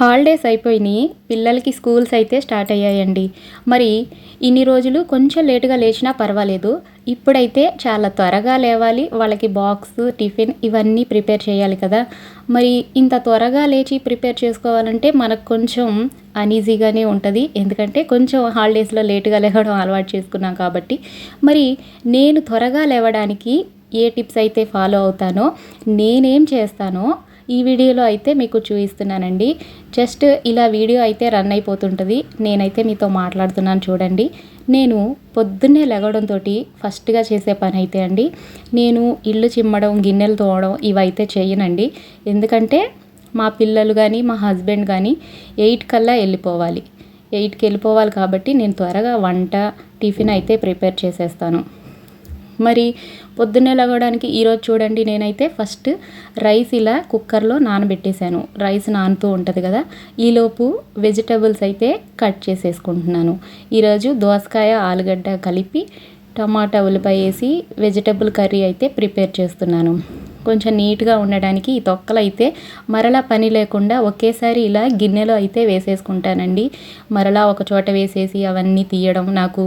Holidays అయిపోయినాయి పిల్లలకి schools అయితే స్టార్ట్ అయ్యాయండి. మరి ఇన్ని రోజులు కొంచెం లేటుగా లేచినా పర్వాలేదు. ఇప్పుడైతే చాలా త్వరగా లేవాలి. వాళ్ళకి బాక్స్ టిఫిన్ ఇవన్నీ ప్రిపేర్ చేయాలి కదా. మరి ఇంత త్వరగా లేచి ప్రిపేర్ చేసుకోవాలంటే మనకు కొంచెం అనీజీగానే ఉంటుంది. ఎందుకంటే కొంచెం హాలిడేస్లో లేటుగా లేవడం అలవాటు చేసుకున్నాం కాబట్టి. మరి నేను త్వరగా లేవడానికి ఏ టిప్స్ అయితే ఫాలో అవుతానో నేనేం చేస్తానో ఈ వీడియోలో అయితే మీకు చూపిస్తున్నానండి. జస్ట్ ఇలా వీడియో అయితే రన్ అయిపోతుంటుంది. నేనైతే మీతో మాట్లాడుతున్నాను చూడండి. నేను పొద్దున్నే లెగడంతో ఫస్ట్గా చేసే పని అయితే అండి. నేను ఇల్లు చిమ్మడం గిన్నెలు తోవడం ఇవైతే చేయనండి. ఎందుకంటే మా పిల్లలు కానీ మా హస్బెండ్ కానీ ఎయిట్ కల్లా వెళ్ళిపోవాలి. ఎయిట్కి వెళ్ళిపోవాలి కాబట్టి నేను త్వరగా వంట టిఫిన్ అయితే ప్రిపేర్ చేసేస్తాను. మరి పొద్దున్నే లగడానికి ఈరోజు చూడండి నేనైతే ఫస్ట్ రైస్ ఇలా కుక్కర్లో నానబెట్టేశాను. రైస్ నానుతూ ఉంటుంది కదా ఈలోపు వెజిటబుల్స్ అయితే కట్ చేసేసుకుంటున్నాను. ఈరోజు దోసకాయ ఆలుగడ్డ కలిపి టమాటా ఉల్లిపాయ వేసి వెజిటబుల్ కర్రీ అయితే ప్రిపేర్ చేస్తున్నాను. కొంచెం నీట్గా ఉండడానికి ఈ తొక్కలు అయితే మరలా పని లేకుండా ఒకేసారి ఇలా గిన్నెలో అయితే వేసేసుకుంటానండి. మరలా ఒక చోట వేసేసి అవన్నీ తీయడం నాకు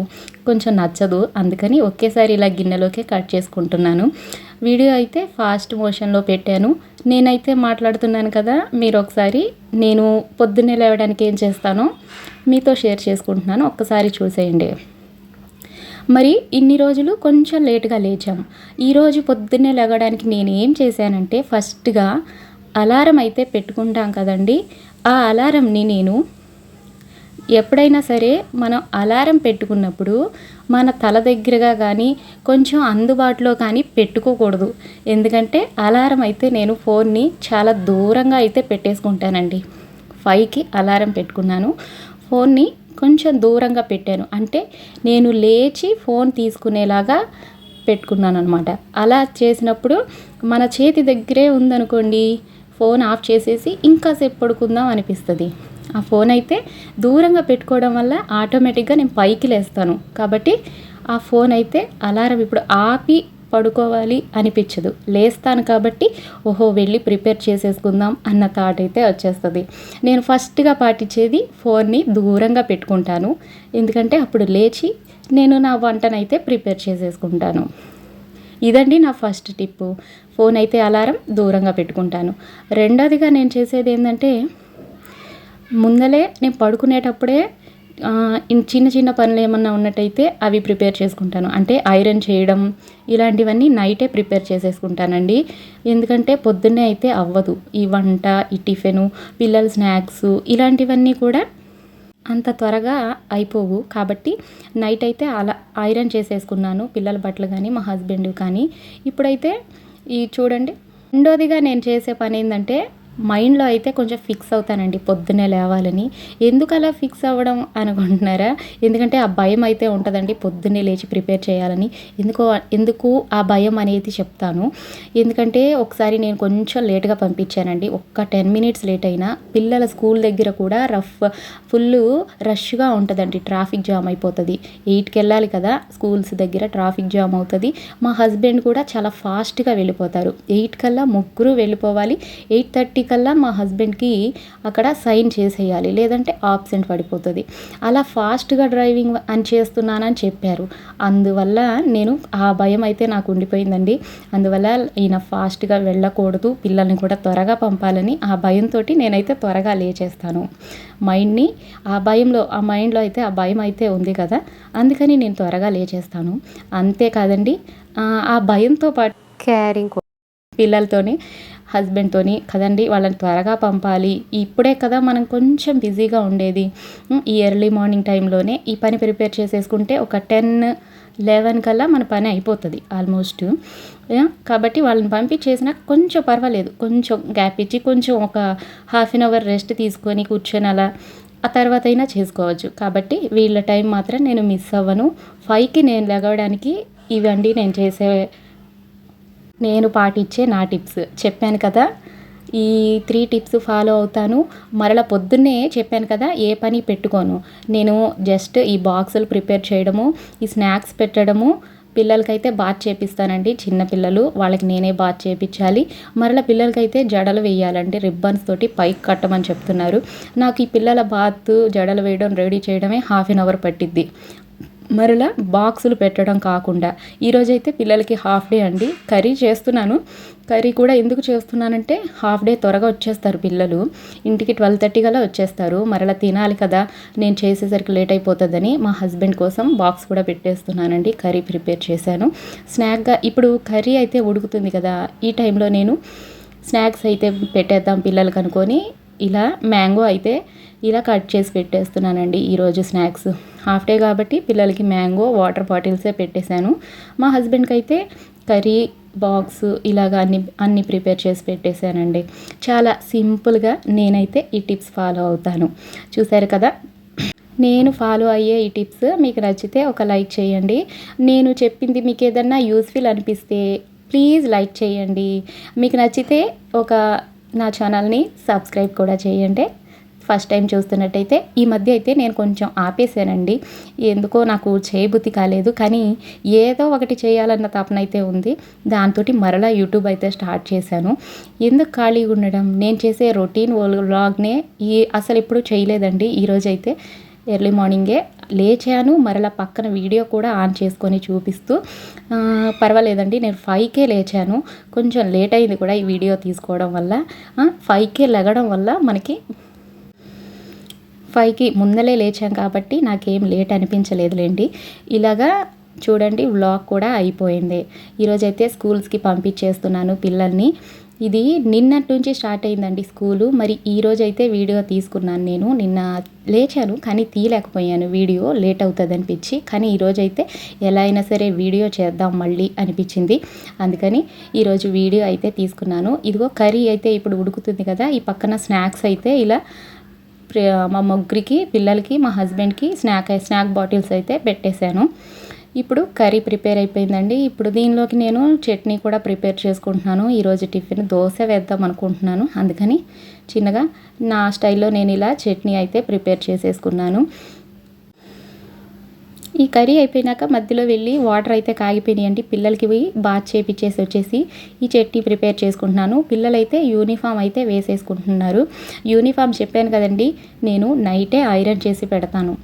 కొంచెం నచ్చదు. అందుకని ఒకేసారి ఇలా గిన్నెలోకే కట్ చేసుకుంటున్నాను. వీడియో అయితే ఫాస్ట్ మోషన్లో పెట్టాను. నేనైతే మాట్లాడుతున్నాను కదా మీరు ఒకసారి నేను పొద్దున్నే లేవడానికి ఏం చేస్తానో మీతో షేర్ చేసుకుంటున్నాను. ఒక్కసారి చూసేయండి. మరి ఇన్ని రోజులు కొంచెం లేటుగా లేచాము ఈరోజు పొద్దున్నే లేవడానికి నేను ఏం చేశానంటే ఫస్ట్గా అలారం అయితే పెట్టుకుంటాం కదండి. ఆ అలారంని నేను ఎప్పుడైనా సరే మనం అలారం పెట్టుకున్నప్పుడు మన తల దగ్గరగా కానీ కొంచెం అందుబాటులో కానీ పెట్టుకోకూడదు. ఎందుకంటే అలారం అయితే నేను ఫోన్ని చాలా దూరంగా అయితే పెట్టేసుకుంటానండి. ఫైవ్కి అలారం పెట్టుకున్నాను. ఫోన్ని కొంచెం దూరంగా పెట్టాను. అంటే నేను లేచి ఫోన్ తీసుకునేలాగా పెట్టుకున్నాను అనమాట అలా చేసినప్పుడు మన చేతి దగ్గరే ఉందనుకోండి ఫోన్ ఆఫ్ చేసేసి ఇంకాసేపు పడుకుందాం అనిపిస్తుంది. ఆ ఫోన్ అయితే దూరంగా పెట్టుకోవడం వల్ల ఆటోమేటిక్గా నేను పైకి లేస్తాను. కాబట్టి ఆ ఫోన్ అయితే అలారం ఇప్పుడు ఆపి పడుకోవాలి అనిపించదు. లేస్తాను కాబట్టి ఓహో వెళ్ళి ప్రిపేర్ చేసేసుకుందాం అన్న థాట్ అయితే వచ్చేస్తుంది. నేను ఫస్ట్గా పాటించేది ఫోన్ని దూరంగా పెట్టుకుంటాను. ఎందుకంటే అప్పుడు లేచి నేను నా వంటనైతే ప్రిపేర్ చేసేసుకుంటాను. ఇదండి నా ఫస్ట్ టిప్పు. ఫోన్ అయితే అలారం దూరంగా పెట్టుకుంటాను. రెండోదిగా నేను చేసేది ఏంటంటే ముందలే నేను పడుకునేటప్పుడే చిన్న చిన్న పనులు ఏమన్నా ఉన్నట్టయితే అవి ప్రిపేర్ చేసుకుంటాను. అంటే ఐరన్ చేయడం ఇలాంటివన్నీ నైటే ప్రిపేర్ చేసేసుకుంటానండి. ఎందుకంటే పొద్దున్నే అయితే అవ్వదు. ఈ వంట ఈ టిఫిను పిల్లల స్నాక్స్ ఇలాంటివన్నీ కూడా అంత త్వరగా అయిపోవు. కాబట్టి నైట్ అయితే అలా ఐరన్ చేసేసుకున్నాను. పిల్లల బట్టలు కానీ మా హస్బెండ్ కానీ. ఇప్పుడైతే ఈ చూడండి రెండోదిగా నేను చేసే పని ఏంటంటే మైండ్లో అయితే కొంచెం ఫిక్స్ అవుతానండి పొద్దున్నే లేవాలని. ఎందుకు అలా ఫిక్స్ అవ్వడం అనుకుంటున్నారా? ఎందుకంటే ఆ భయం అయితే ఉంటుందండి పొద్దున్నే లేచి ప్రిపేర్ చేయాలని. ఎందుకో ఎందుకు ఆ భయం అనేది చెప్తాను. ఎందుకంటే ఒకసారి నేను కొంచెం లేట్గా పంపించానండి. ఒక్క టెన్ మినిట్స్ లేట్ అయినా పిల్లల స్కూల్ దగ్గర కూడా రఫ్ ఫుల్ రష్గా ఉంటుందండి. ట్రాఫిక్ జామ్ అయిపోతుంది. ఎయిట్కి వెళ్ళాలి కదా స్కూల్స్ దగ్గర ట్రాఫిక్ జామ్ అవుతుంది. మా హస్బెండ్ కూడా చాలా ఫాస్ట్గా వెళ్ళిపోతారు. ఎయిట్ కల్లా ముగ్గురు వెళ్ళిపోవాలి. ఎయిట్ థర్టీ కల్లా మా హస్బెండ్కి అక్కడ సైన్ చేసేయాలి. లేదంటే ఆబ్సెంట్ పడిపోతుంది. అలా ఫాస్ట్గా డ్రైవింగ్ అని చేస్తున్నానని చెప్పారు. అందువల్ల నేను ఆ భయం అయితే నాకు ఉండిపోయిందండి. అందువల్ల ఈయన ఫాస్ట్గా వెళ్ళకూడదు పిల్లల్ని కూడా త్వరగా పంపాలని ఆ భయంతో నేనైతే త్వరగా లేచేస్తాను. మైండ్ని ఆ భయంలో ఆ మైండ్లో అయితే ఆ భయం అయితే ఉంది కదా. అందుకని నేను త్వరగా లేచేస్తాను. అంతేకాదండి ఆ భయంతో పాటు క్యారింగ్ పిల్లలతోని హస్బెండ్తోని కదండి వాళ్ళని త్వరగా పంపాలి. ఇప్పుడే కదా మనం కొంచెం బిజీగా ఉండేది. ఈ ఎర్లీ మార్నింగ్ టైంలోనే ఈ పని ప్రిపేర్ చేసేసుకుంటే ఒక టెన్ లెవెన్ కల్లా మన పని అయిపోతుంది ఆల్మోస్ట్. కాబట్టి వాళ్ళని పంపించేసినా కొంచెం పర్వాలేదు. కొంచెం గ్యాప్ ఇచ్చి కొంచెం ఒక హాఫ్ అన్ అవర్ రెస్ట్ తీసుకొని కూర్చొని అలా ఆ తర్వాత అయినా చేసుకోవచ్చు. కాబట్టి వీళ్ళ టైం మాత్రం నేను మిస్ అవ్వను. ఫైవ్కి నేను లెగవడానికి ఇవండి నేను చేసే నేను పాటించే నా టిప్స్. చెప్పాను కదా ఈ త్రీ టిప్స్ ఫాలో అవుతాను. మరల పొద్దున్నే చెప్పాను కదా ఏ పని పెట్టుకోను. నేను జస్ట్ ఈ బాక్సులు ప్రిపేర్ చేయడము ఈ స్నాక్స్ పెట్టడము పిల్లలకైతే బాత్ చేపిస్తానండి. చిన్న పిల్లలు వాళ్ళకి నేనే బాత్ చేపించాలి మరలా పిల్లలకైతే జడలు వేయాలండి. రిబ్బన్స్ తోటి పైకి కట్టమని చెప్తున్నారు. నాకు ఈ పిల్లల బాత్ జడలు వేయడం రెడీ చేయడమే హాఫ్ అన్ అవర్ పట్టిద్ది. మరలా బాక్సులు పెట్టడం కాకుండా. ఈరోజైతే పిల్లలకి హాఫ్ డే అండి. కర్రీ చేస్తున్నాను. కర్రీ కూడా ఎందుకు చేస్తున్నానంటే హాఫ్ డే త్వరగా వచ్చేస్తారు పిల్లలు. ఇంటికి ట్వెల్వ్ థర్టీ కల్లా వచ్చేస్తారు. మరలా తినాలి కదా. నేను చేసేసరికి లేట్ అయిపోతుందని మా హస్బెండ్ కోసం బాక్స్ కూడా పెట్టేస్తున్నానండి. కర్రీ ప్రిపేర్ చేశాను. స్నాక్గా ఇప్పుడు కర్రీ అయితే ఉడుకుతుంది కదా. ఈ టైంలో నేను స్నాక్స్ అయితే పెట్టేద్దాం పిల్లలకి అనుకొని ఇలా మ్యాంగో అయితే ఇలా కట్ చేసి పెట్టేస్తున్నానండి ఈరోజు స్నాక్స్. హాఫ్ డే కాబట్టి పిల్లలకి మ్యాంగో వాటర్ బాటిల్సే పెట్టేశాను. మా హస్బెండ్కి అయితే కర్రీ బాక్స్ ఇలాగ అన్ని అన్ని ప్రిపేర్ చేసి పెట్టేశానండి. చాలా సింపుల్గా నేనైతే ఈ టిప్స్ ఫాలో అవుతాను. చూసారు కదా? నేను ఫాలో అయ్యే ఈ టిప్స్ మీకు నచ్చితే ఒక లైక్ చేయండి. నేను చెప్పింది మీకు ఏదన్నా యూస్ఫుల్ అనిపిస్తే ప్లీజ్ లైక్ చేయండి. మీకు నచ్చితే ఒక నా ఛానల్ని సబ్స్క్రైబ్ కూడా చేయండి. ఫస్ట్ టైం చూస్తున్నట్టయితే ఈ మధ్య అయితే నేను కొంచెం ఆపేసానండి ఎందుకో నాకు చేయబుద్ధి కాలేదు. కానీ ఏదో ఒకటి చేయాలన్న తపన అయితే ఉంది. దాంతో మరలా యూట్యూబ్ అయితే స్టార్ట్ చేశాను. ఎందుకు ఖాళీగా ఉండడం? నేను చేసే రొటీన్ వ్లాగ్నే ఈ అసలు ఎప్పుడు చేయలేదండి. ఈరోజైతే ఎర్లీ మార్నింగే లేచాను. మరలా పక్కన వీడియో కూడా ఆన్ చేసుకొని చూపిస్తూ పర్వాలేదండి. నేను ఫైవ్కే లేచాను. కొంచెం లేట్ అయింది కూడా ఈ వీడియో తీసుకోవడం వల్ల. ఫైవ్కే లెగడం వల్ల మనకి ఫైవ్కి ముందలే లేచాం కాబట్టి నాకేం లేట్ అనిపించలేదులేండి. ఇలాగా చూడండి వ్లాగ్ కూడా అయిపోయింది. ఈరోజైతే స్కూల్స్కి పంపించేస్తున్నాను పిల్లల్ని. ఇది నిన్నటి నుంచి స్టార్ట్ అయిందండి స్కూలు. మరి ఈరోజు అయితే వీడియో తీసుకున్నాను నేను. నిన్న లేచాను కానీ తీయలేకపోయాను. వీడియో లేట్ అవుతుంది అనిపించి కానీ ఈరోజైతే ఎలా అయినా సరే వీడియో చేద్దాం మళ్ళీ అనిపించింది. అందుకని ఈరోజు వీడియో అయితే తీసుకున్నాను. ఇదిగో కర్రీ అయితే ఇప్పుడు ఉడుకుతుంది కదా ఈ పక్కన స్నాక్స్ అయితే ఇలా మా ముగ్గురికి పిల్లలకి మా హస్బెండ్కి స్నాక్ స్నాక్ బాటిల్స్ అయితే పెట్టేశాను. ఇప్పుడు కర్రీ ప్రిపేర్ అయిపోయిందండి. ఇప్పుడు దీనిలోకి నేను చట్నీ కూడా ప్రిపేర్ చేసుకుంటున్నాను. ఈరోజు టిఫిన్ దోశ వేద్దాం అనుకుంటున్నాను. అందుకని చిన్నగా నా స్టైల్లో నేను ఇలా చట్నీ అయితే ప్రిపేర్ చేసేసుకున్నాను. ఈ కర్రీ అయిపోయినాక మధ్యలో వెళ్ళి వాటర్ అయితే కాగిపోయినాయండి పిల్లలకి బాత్ చేపిచ్చేసి వచ్చేసి ఈ చట్నీ ప్రిపేర్ చేసుకుంటున్నాను. పిల్లలైతే యూనిఫామ్ అయితే వేసేసుకుంటున్నారు. యూనిఫామ్ చెప్పాను కదండి నేను నైటే ఐరన్ చేసి పెడతాను.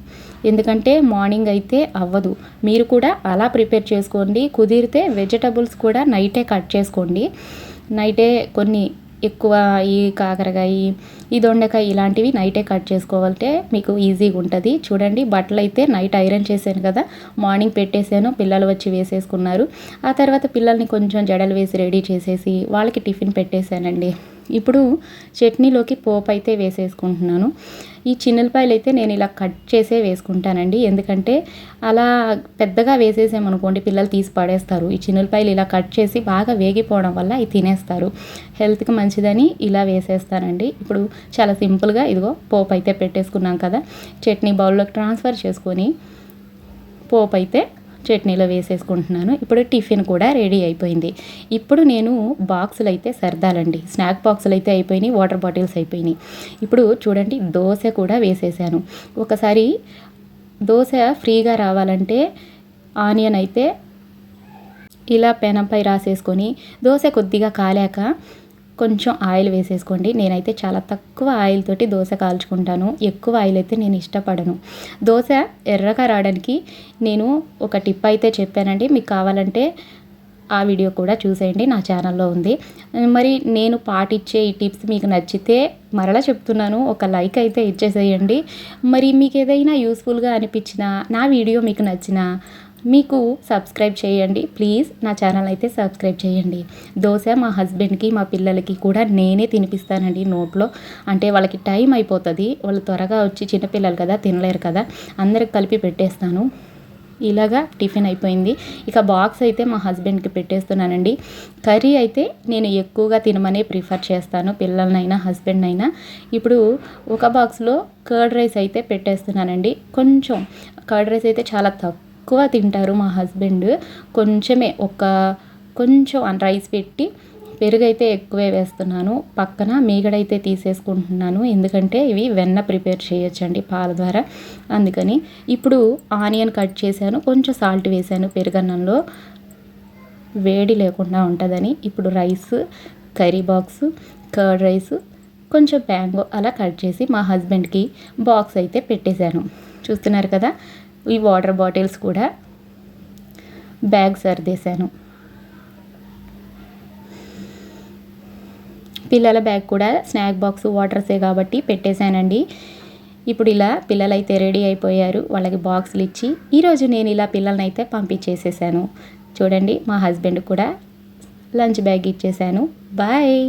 ఎందుకంటే మార్నింగ్ అయితే అవ్వదు. మీరు కూడా అలా ప్రిపేర్ చేసుకోండి. కుదిరితే వెజిటబుల్స్ కూడా నైటే కట్ చేసుకోండి. నైటే కొన్ని ఎక్కువ ఈ కాకరకాయ ఈ దొండకాయ ఇలాంటివి నైటే కట్ చేసుకోవాలంటే మీకు ఈజీగా ఉంటుంది చూడండి బట్టలు అయితే నైట్ ఐరన్ చేశాను కదా మార్నింగ్ పెట్టేశాను పిల్లలు వచ్చి వేసేసుకున్నారు. ఆ తర్వాత పిల్లల్ని కొంచెం జడలు వేసి రెడీ చేసేసి వాళ్ళకి టిఫిన్ పెట్టేశానండి. ఇప్పుడు చట్నీలోకి పోపు అయితే వేసేసుకుంటున్నాను. ఈ చిన్నపాయలు అయితే నేను ఇలా కట్ చేసే వేసుకుంటానండి. ఎందుకంటే అలా పెద్దగా వేసేసామనుకోండి పిల్లలు తీసి పడేస్తారు. ఈ చిన్నపాయలు ఇలా కట్ చేసి బాగా వేగిపోవడం వల్ల ఇవి తినేస్తారు. హెల్త్కి మంచిదని ఇలా వేసేస్తానండి. ఇప్పుడు చాలా సింపుల్గా ఇదిగో పోపు అయితే పెట్టేసుకున్నాం కదా. చట్నీ బౌల్లోకి ట్రాన్స్ఫర్ చేసుకొని పోపు అయితే చట్నీలో వేసేసుకుంటున్నాను. ఇప్పుడు టిఫిన్ కూడా రెడీ అయిపోయింది. ఇప్పుడు నేను బాక్సులు అయితే సర్దాలండి. స్నాక్ బాక్సులు అయితే అయిపోయినాయి వాటర్ బాటిల్స్ అయిపోయినాయి. ఇప్పుడు చూడండి దోశ కూడా వేసేసాను. ఒకసారి దోశ ఫ్రీగా రావాలంటే ఆనియన్ అయితే ఇలా పెనంపై రాసేసుకొని దోశ కొద్దిగా కాలాక కొంచెం ఆయిల్ వేసేసుకోండి. నేనైతే చాలా తక్కువ ఆయిల్ తోటి దోశ కాల్చుకుంటాను. ఎక్కువ ఆయిల్ అయితే నేను ఇష్టపడను. దోశ ఎర్రగా రావడానికి నేను ఒక టిప్ అయితే చెప్పానండి. మీకు కావాలంటే ఆ వీడియో కూడా చూసేయండి. నా ఛానల్లో ఉంది. మరి నేను పాటిచ్చే ఈ టిప్స్ మీకు నచ్చితే మరలా చెప్తున్నాను. ఒక లైక్ అయితే ఇచ్చేసేయండి. మరి మీకు ఏదైనా యూస్ఫుల్గా అనిపించినా నా వీడియో మీకు నచ్చినా మీకు సబ్స్క్రైబ్ చేయండి. ప్లీజ్ నా ఛానల్ అయితే సబ్స్క్రైబ్ చేయండి. దోశ మా హస్బెండ్కి మా పిల్లలకి కూడా నేనే తినిపిస్తానండి నోట్లో. అంటే వాళ్ళకి టైం అయిపోతుంది. వాళ్ళు త్వరగా వచ్చి చిన్నపిల్లలు కదా తినలేరు కదా అందరికి కలిపి పెట్టేస్తాను. ఇలాగా టిఫిన్ అయిపోయింది. ఇక బాక్స్ అయితే మా హస్బెండ్కి పెట్టేస్తున్నానండి. కర్రీ అయితే నేను ఎక్కువగా తినమనే ప్రిఫర్ చేస్తాను పిల్లలనైనా హస్బెండ్ అయినా ఇప్పుడు ఒక బాక్స్లో కర్డ్ రైస్ అయితే పెట్టేస్తున్నానండి. కొంచెం కర్డ్ రైస్ అయితే చాలా తక్కువ ఎక్కువ తింటారు మా హస్బెండ్. కొంచెమే ఒక కొంచెం రైస్ పెట్టి పెరుగు అయితే ఎక్కువే వేస్తున్నాను. పక్కన మీగడైతే తీసేసుకుంటున్నాను. ఎందుకంటే ఇవి వెన్న ప్రిపేర్ చేయొచ్చండి పాల ద్వారా. అందుకని ఇప్పుడు ఆనియన్ కట్ చేశాను. కొంచెం సాల్ట్ వేసాను పెరుగన్నంలో. వేడి లేకుండా ఉంటుందని ఇప్పుడు rice curry box curd rice కొంచెం బ్యాంగో అలా కట్ చేసి మా హస్బెండ్కి బాక్స్ అయితే పెట్టేశాను. చూస్తున్నారు కదా? ఈ వాటర్ బాటిల్స్ కూడా బ్యాగ్ సర్దేశాను. పిల్లల బ్యాగ్ కూడా స్నాక్ బాక్స్ వాటర్సే కాబట్టి పెట్టేశానండి. ఇప్పుడు ఇలా పిల్లలైతే రెడీ అయిపోయారు వాళ్ళకి బాక్సులు ఇచ్చి ఈరోజు నేను ఇలా పిల్లల్ని అయితే పంపించేసేసాను. చూడండి మా హస్బెండ్ కూడా లంచ్ బ్యాగ్ ఇచ్చేసాను. బాయ్!